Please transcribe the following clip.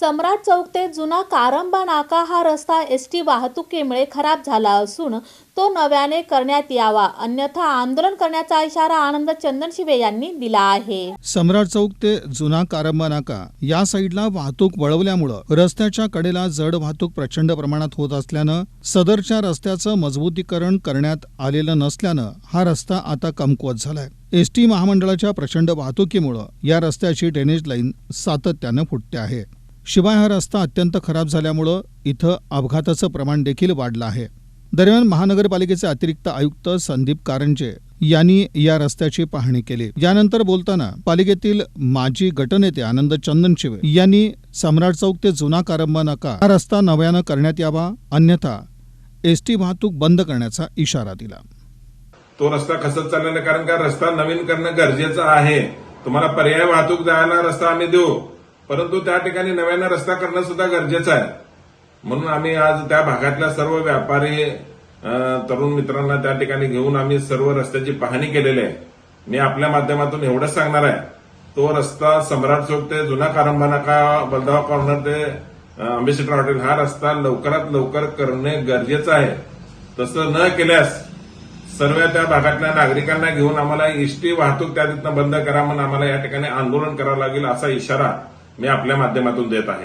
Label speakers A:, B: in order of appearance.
A: सम्राट चौक ते जुना कारंबा नाका हा रस्ता एस टी वाहतुकीमुळे खराब झाला असून तो नव्याने करण्यात यावा अन्यथा आंदोलन करण्याचा इशारा आनंद चंदनशिवे यांनी दिला आहे.
B: सम्राट चौक ते जुना कारंबा नाका या साईडला वाहतूक वळवल्यामुळं रस्त्याच्या कडेला जड वाहतूक प्रचंड प्रमाणात होत असल्यानं सदरच्या रस्त्याचं मजबूतीकरण करण्यात आलेलं नसल्यानं हा रस्ता आता कमकुवत झालाय. एस टी महामंडळाच्या प्रचंड वाहतुकीमुळं या रस्त्याची ड्रेनेज लाईन सातत्यानं फुटते आहे. शिवाय हा रस्ता अत्यंत खराब झाल्यामुळं इथं अपघाताचं प्रमाण देखील वाढलं आहे. दरम्यान महानगरपालिकेचे अतिरिक्त आयुक्त संदीप कारंजे यांनी या रस्त्याची पाहणी केली. यानंतर बोलताना पालिकेतील माजी गटनेते आनंद चंदनशिवे यांनी सम्राट चौक ते जुना कारंबा नाका हा रस्ता नव्यानं करण्यात यावा अन्यथा एसटी वाहतूक बंद करण्याचा इशारा दिला.
C: तो रस्ता खसत चाललेला आहे. कारण का रस्ता नवीन करणं गरजेचं आहे. तुम्हाला पर्याय वाहतूक जायला रस्ता आम्ही देऊ. परंतु त्या ठिकाणी नव्यानं रस्ता करणं सुद्धा गरजेचं आहे. म्हणून आम्ही आज त्या भागातल्या सर्व व्यापारी तरुण मित्रांना त्या ठिकाणी घेऊन आम्ही सर्व रस्त्याची पाहणी केलेली आहे. मी आपल्या माध्यमातून एवढंच सांगणार आहे. तो रस्ता सम्राट चौक ते जुना कारंबा नाका बलदावा कॉर्नर ते आंबेसिटर हॉटेल हा रस्ता लवकरात लवकर करणे गरजेचं आहे. तसं न केल्यास सर्व त्या भागातल्या नागरिकांना घेऊन आम्हाला एसटी वाहतूक त्या तिथनं बंद करा म्हणून आम्हाला या ठिकाणी आंदोलन करावं लागेल असा इशारा मी आपल्या माध्यमातून देत आहे.